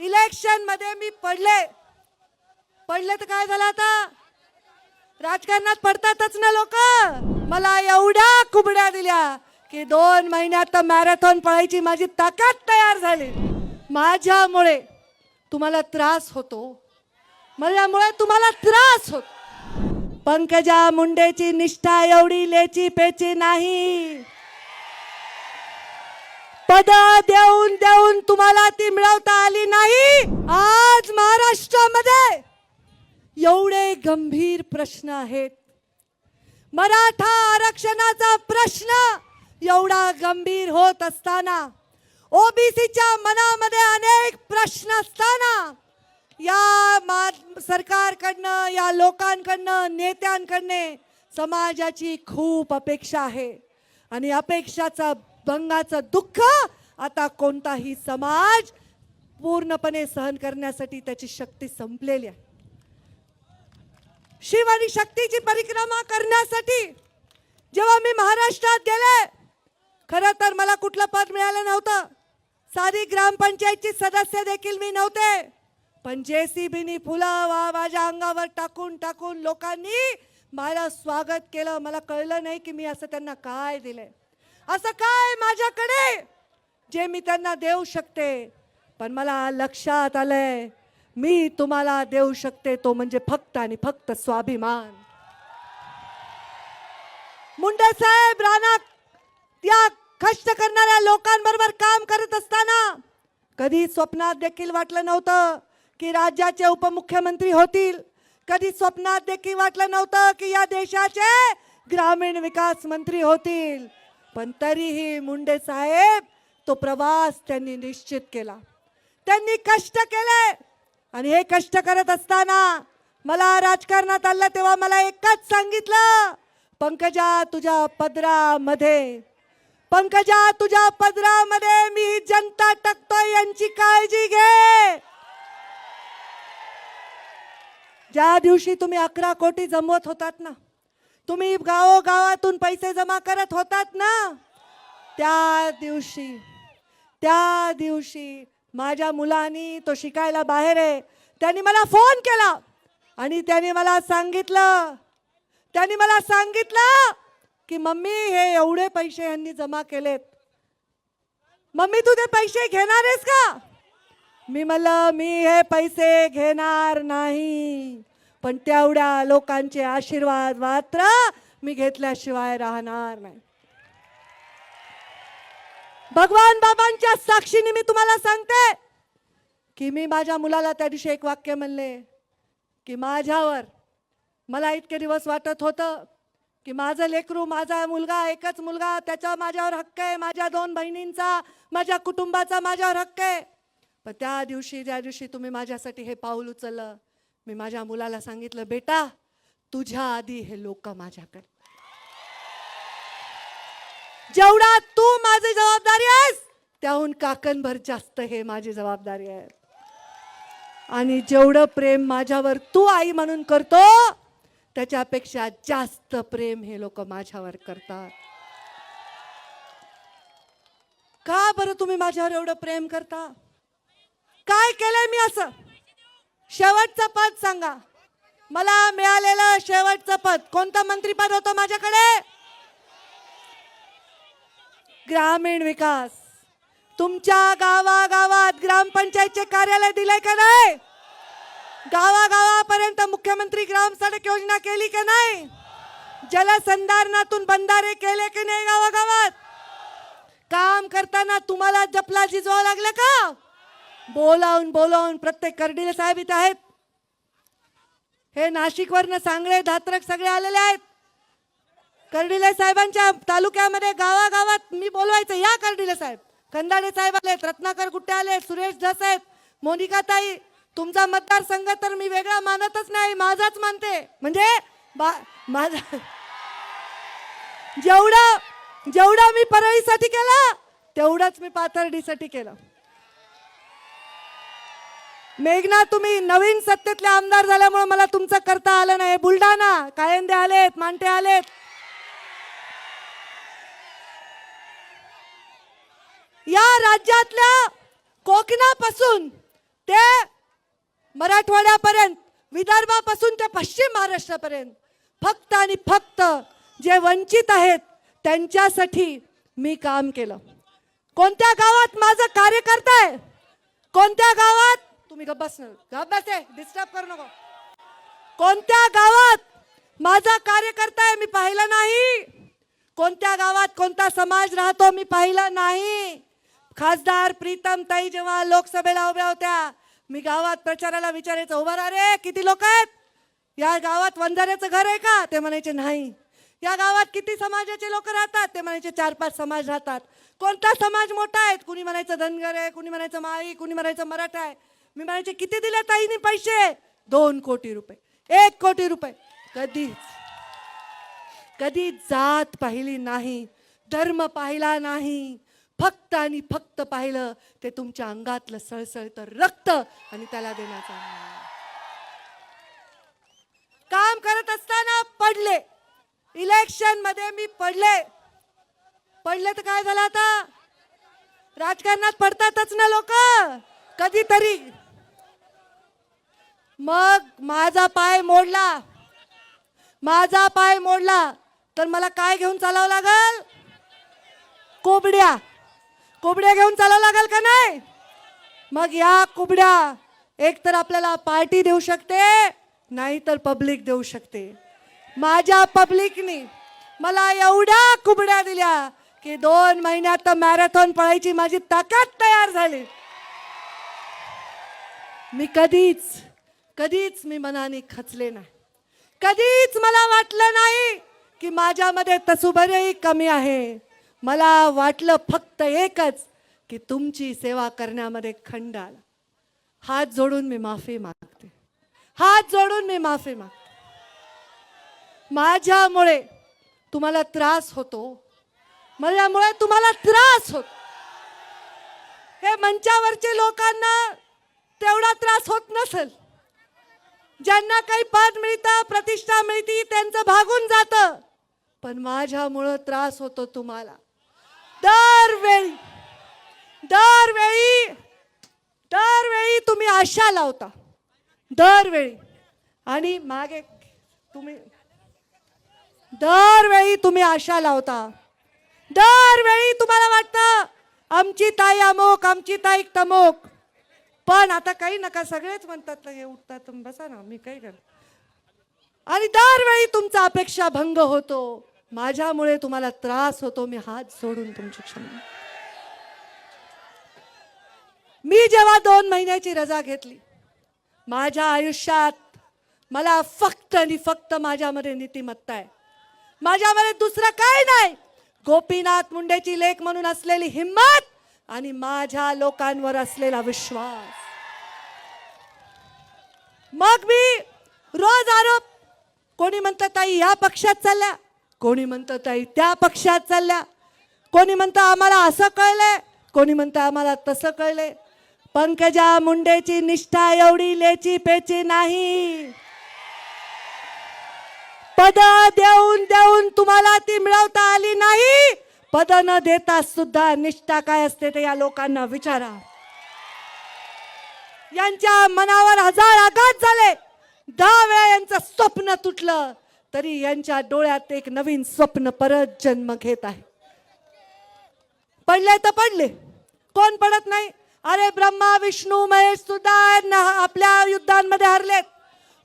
इलेक्शनमध्ये मी पडले. पडले तर काय झालं आता? राजकारणात पडतातच ना लोक. मला एवढ्या कुबड्या दिल्या की दोन महिन्यात मॅरेथॉन पळायची माझी ताकद तयार झाली. माझ्यामुळे तुम्हाला त्रास होतो. माझ्यामुळे तुम्हाला त्रास होतो. पंकजा मुंडेची निष्ठा एवढी लेची पेची नाही. पद देऊन देऊन तुम्हाला ती मिळवता आली नाही. आज महाराष्ट्रामध्ये एवढे गंभीर प्रश्न आहेत. मराठा आरक्षणाचा प्रश्न एवढा गंभीर होत असताना ओबीसीच्या मनामध्ये अनेक प्रश्न असताना या मा- सरकारकडनं या लोकांकडनं नेत्यांकडने समाजाची खूप अपेक्षा आहे. आणि अपेक्षाचा भंगाचं दुःख आता कोणताही समाज पूर्णपणे सहन करण्यासाठी त्याची शक्ती संपलेली आहे. शिव आणि शक्तीची परिक्रमा करण्यासाठी जेव्हा मी महाराष्ट्रात गेले खरं तर मला कुठलं पद मिळालं नव्हतं. साधी ग्रामपंचायतची सदस्य देखील मी नव्हते. पण जे सी बीनी फुलं वा माझ्या अंगावर टाकून टाकून लोकांनी मला स्वागत केलं. मला कळलं नाही की मी असं त्यांना काय दिलंय. असं काय माझ्याकडे? जे मी त्यांना देऊ शकते. पण मला लक्षात आलंय मी तुम्हाला देऊ शकते तो म्हणजे फक्त आणि फक्त स्वाभिमान. मुंडे साहेब राणा या कष्ट करणाऱ्या लोकांबरोबर काम करत असताना कधी स्वप्नात देखील वाटलं नव्हतं की राज्याचे उपमुख्यमंत्री होतील. कधी स्वप्नात देखील वाटलं नव्हतं की या देशाचे ग्रामीण विकास मंत्री होतील. पण तरीही मुंडे साहेब तो प्रवास त्यांनी निश्चित केला. त्यांनी कष्ट केले आणि हे कष्ट करत असताना मला राजकारणात आलं तेव्हा मला एकच सांगितलं पंकजा तुझ्या पदरामध्ये पंकजा तुझ्या पदरामध्ये मी जनता टकतोय यांची काळजी घे. ज्या दिवशी तुम्ही अकरा कोटी जमवत होतात ना तुम्ही गावोगावातून पैसे जमा करत होतात ना? त्या दिवशी त्या दिवशी माझ्या मुलांनी तो शिकायला बाहेर आहे. त्यांनी मला फोन केला आणि त्यांनी मला सांगितलं त्यांनी मला सांगितलं की मम्मी हे एवढे पैसे यांनी जमा केलेत. मम्मी तू ते पैसे घेणार आहेस का? मी मला मी हे पैसे घेणार नाही. पण तेवढ्या लोकांचे आशीर्वाद मात्र मी घेतल्याशिवाय राहणार नाही. भगवान बाबांच्या साक्षीने मी तुम्हाला सांगते की मी माझ्या मुलाला त्या दिवशी एक वाक्य म्हणले की माझ्यावर मला इतके दिवस वाटत होतं की माझं लेकरू माझा मुलगा एकच मुलगा त्याचा माझ्यावर हक्क आहे माझ्या दोन बहिणींचा माझ्या कुटुंबाचा माझ्यावर हक्क आहे. पण त्या दिवशी ज्या दिवशी तुम्ही माझ्यासाठी हे पाऊल उचललं मी माझ्या मुलाला सांगितलं बेटा तुझ्या आधी हे लोक माझ्याकडे. जेवढा तू माझी जबाबदारी आहेस त्याहून काकणभर जास्त हे माझी जबाबदारी आहे. आणि जेवढं प्रेम माझ्यावर तू आई म्हणून करतो त्याच्यापेक्षा जास्त प्रेम हे लोक माझ्यावर करतात. का बरं तुम्ही माझ्यावर एवढं प्रेम करता? काय केलंय मी असं? शेवटचं पद सांगा. मला मिळालेलं शेवटचं पद. कोणतं मंत्रीपद होतं माझ्याकडे? ग्रामीण विकास. तुमच्या गावागावात ग्रामपंचायतचे कार्यालय दिलंय का नाही? गावागावापर्यंत मुख्यमंत्री ग्राम सडक योजना केली का नाही? जलसंधारणातून बंधारे केले की नाही गावागावात? काम करताना तुम्हाला जपला झिजवा लागलं का? बोलावून बोलावून प्रत्येक कर्डिले साहेब इथे आहेत. हे नाशिकवरनं सांगळे धात्रक सगळे आलेले आहेत. कर्डिले साहेबांच्या तालुक्यामध्ये गावागावात मी बोलवायचं या कर्डिले साहेब. कंदाडे साहेब आलेत रत्नाकर गुट्टे आले सुरेश धस आहेत मोनिका ताई तुमचा मतदारसंघ तर मी वेगळा मानतच नाही माझाच मानते. म्हणजे बा- माझा जेवढं जेवढं मी परळीसाठी केलं तेवढंच मी पाथर्डीसाठी केलं. मेघना तुम्ही नवीन सत्तेतले आमदार झाल्यामुळे मला तुमचं करता आलं नाही. बुलढाणा कायंदे आलेत मांटे आलेत. या राज्यातल्या कोकणापासून ते मराठवाड्यापर्यंत विदर्भापासून ते पश्चिम महाराष्ट्रापर्यंत फक्त आणि फक्त जे वंचित आहेत त्यांच्यासाठी मी काम केलं. कोणत्या गावात माझं कार्यकर्ता आहे? कोणत्या गावात तुम्ही गब्बास गब्बास आहे डिस्टर्ब करू नको. कोणत्या गावात माझा कार्यकर्ता आहे मी पाहिला नाही? कोणत्या गावात कोणता समाज राहतो मी पाहिला नाही? खासदार प्रीतम ताई जेव्हा लोकसभेला उभ्या होत्या मी गावात प्रचाराला विचारायचं उभा रे किती लोक आहेत? या गावात वंजाऱ्याचं घर आहे का? ते म्हणायचे नाही. या गावात किती समाजाचे लोक राहतात? ते म्हणायचे चार पाच समाज राहतात. कोणता समाज मोठा आहे? कुणी म्हणायचं धनगर आहे कुणी म्हणायचं माळी कुणी म्हणायचं मराठा आहे? मी म्हणायचे किती दिले ताईने पैसे? दोन कोटी रुपये. एक कोटी रुपये. कधीच कधी जात पाहिली नाही धर्म पाहिला नाही फक्त आणि फक्त पाहिलं ते तुमच्या अंगातलं सळसळतं रक्त आणि त्याला देण्याचा काम करत असताना पडले. इलेक्शनमध्ये मी पडले. पडले तर काय झालं आता? राजकारणात पडतातच ना लोक. कधीतरी. मग माझा पाय मोडला. माझा पाय मोडला. तर मला काय घेऊन चालावं लागल? कोबड्या. कोबड्या घेऊन चालावं लागल का नाही? मग या कुबड्या एक तर आपल्याला पार्टी देऊ शकते नाही तर पब्लिक देऊ शकते. माझ्या पब्लिकनी मला एवढ्या कुबड्या दिल्या की दोन महिन्यात मॅरेथॉन पळायची माझी ताकद तयार झाली. मी कधीच कधीच मी मनाने खचले नाही. कधीच मला वाटलं नाही की माझ्यामध्ये तसुभरही कमी आहे. मला वाटलं फक्त एकच की तुमची सेवा करण्यामध्ये खंड आला. हात जोडून मी माफी मागते. हात जोडून मी माफी मागते. माझ्यामुळे तुम्हाला त्रास होतो. माझ्यामुळे तुम्हाला त्रास होतो. हे मंचावरचे लोकांना तेवढा त्रास होत नसेल. ज्यांना काही पद मिळतं प्रतिष्ठा मिळती त्यांचं भागून जातं. पण माझ्यामुळं त्रास होतो तुम्हाला. दरवेळी दरवेळी दरवेळी तुम्ही आशा लावता. दरवेळी. आणि मागे तुम्ही दरवेळी तुम्ही आशा लावता. दरवेळी तुम्हाला वाटतं आमची ताई अमोक आमची ताई तमोक. पण आता काही नका सगळेच म्हणतात ना, हे उठतात तुम्ही बसा ना मी काही कर आणि दरवेळी तुमचा अपेक्षा भंग होतो. माझ्यामुळे तुम्हाला त्रास होतो. मी हात सोडून तुमची क्षमा. मी जेव्हा दोन महिन्याची रजा घेतली माझ्या आयुष्यात मला फक्त आणि फक्त माझ्यामध्ये नीतिमत्ता आहे. माझ्यामध्ये दुसरं काय नाही. गोपीनाथ मुंडेची लेख म्हणून असलेली हिंमत आणि माझ्या लोकांवर असलेला विश्वास. मग मी रोज आरोप कोणी म्हणतं ताई या पक्षात चालल्या कोणी म्हणतं ताई त्या पक्षात चालल्या कोणी म्हणतं आम्हाला असं कळलंय कोणी म्हणतं आम्हाला तसं कळलंय. पंकजा मुंडेची निष्ठा एवढी लेची पेची नाही. पद देऊन देऊन तुम्हाला ती मिळवता आली ना पद न देता सुद्धा निष्ठा काय असते ते या लोकांना विचारा. यांच्या मनावर हजार आघात झाले. दहा वेळा यांचं स्वप्न तुटलं. तरी यांच्या डोळ्यात एक नवीन स्वप्न परत जन्म घेत आहे. पडले तर पडले. कोण पडत नाही? अरे ब्रह्मा विष्णू महेश सुद्धा आपल्या युद्धांमध्ये हरलेत.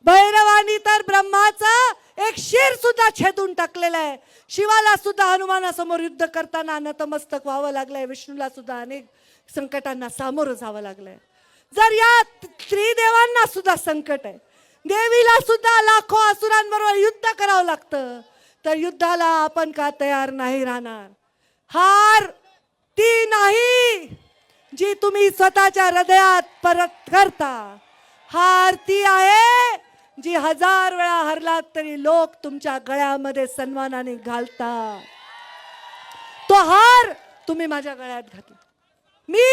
भैरवानी तर ब्रह्माचा एक शेर सुद्धा छेदून टाकलेला आहे. शिवाला सुद्धा हनुमानासमोर युद्ध करताना नतमस्तक व्हावं लागलंय. विष्णूला सुद्धा अनेक संकटांना सामोरं जावं लागलंय. जर या त्रिदेवांना सुद्धा संकट आहे देवीला सुद्धा लाखो असुरांबरोबर युद्ध करावं लागतं तर युद्धाला आपण का तयार नाही राहणार? हार ती नाही जी तुम्ही स्वतःच्या हृदयात परत करता. हार ती आहे जी हजार वेळा हरलात तरी लोक तुमच्या गळ्यामध्ये सन्मानाने घालतात. तो हार तुम्ही माझ्या गळ्यात घातला. मी